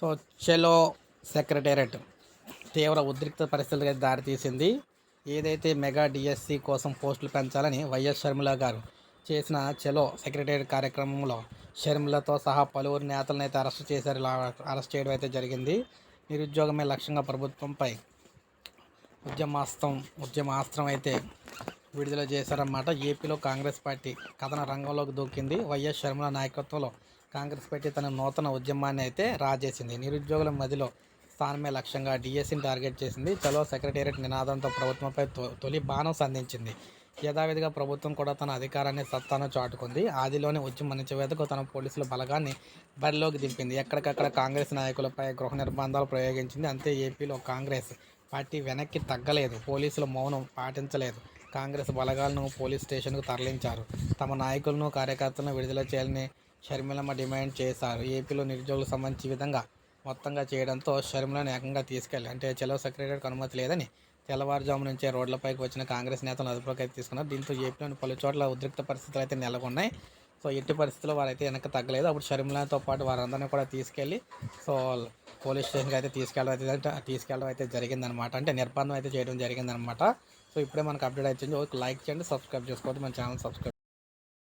So చెలో secretariat తీవ్ర ఉద్రిక్త పరిస్థితులకు అయితే దారితీసింది ఏదైతే మెగా డిఎస్సి కోసం పోస్టులు పెంచాలని వైఎస్ షర్మిల గారు చేసిన చెలో సెక్రటేరియట్ కార్యక్రమంలో షర్మిలతో సహా పలువురు నేతలను అయితే అరెస్ట్ చేశారు. అరెస్ట్ చేయడం అయితే జరిగింది. నిరుద్యోగమే లక్ష్యంగా ప్రభుత్వంపై ఉద్యమాస్త్రం ఉద్యమాస్త్రం అయితే విడుదల చేశారన్నమాట. ఏపీలో కాంగ్రెస్ పార్టీ కథన రంగంలోకి దూకింది. వైఎస్ షర్మిల నాయకత్వంలో కాంగ్రెస్ పార్టీ తన నూతన ఉద్యమాన్ని అయితే రాజేసింది. నిరుద్యోగుల మధ్యలో స్థానమే లక్ష్యంగా డిఎస్సిని టార్గెట్ చేసింది. చలో సెక్రటేరియట్ నినాదంతో ప్రభుత్వంపై తొ- తొలి బాణం సంధించింది. యథావిధిగా ప్రభుత్వం కూడా తన అధికారాన్ని సత్తాను చాటుకుంది. ఆదిలోని ఉద్యమ అణచివేతకు తన పోలీసుల బలగాన్ని బరిలోకి దింపింది. ఎక్కడికక్కడ కాంగ్రెస్ నాయకులపై గృహ నిర్బంధాలు ప్రయోగించింది. అంతే ఏపీలో కాంగ్రెస్ పార్టీ వెనక్కి తగ్గలేదు. పోలీసుల మౌనం పాటించలేదు. కాంగ్రెస్ బలగాలను పోలీస్ స్టేషన్కు తరలించారు. తమ నాయకులను కార్యకర్తలను విడుదల చేయాలని షర్మిలమ్మ డిమాండ్ చేశారు. ఏపీలో నిరుద్యోగులకు సంబంధించి విధంగా మొత్తంగా చేయడంతో షర్మిలను ఏకంగా తీసుకెళ్ళి అంటే చలో సెక్రటరీకి అనుమతి లేదని తెల్లవారుజాము నుంచే రోడ్లపైకి వచ్చిన కాంగ్రెస్ నేతలు అదుపులోకి అయితే తీసుకున్నారు. దీంతో ఏపీలోని పలు చోట్ల ఉద్రిక్త పరిస్థితులు అయితే నెలకొన్నాయి. సో ఎట్టి పరిస్థితుల్లో వారైతే వెనక్కి తగ్గలేదు. అప్పుడు షర్మిలతో పాటు వారందరినీ కూడా తీసుకెళ్ళి సో పోలీస్ స్టేషన్కి అయితే తీసుకెళ్ళడం అయితే తీసుకెళ్ళడం అయితే జరిగిందనమాట అంటే నిర్బంధం అయితే చేయడం జరిగిందనమాట సో ఇప్పుడే మనకు అప్డేట్ అయితే ఒక లైక్ చేయండి సబ్స్క్రైబ్ చేసుకోవద్దు. మన ఛానల్ సబ్స్క్రైబ్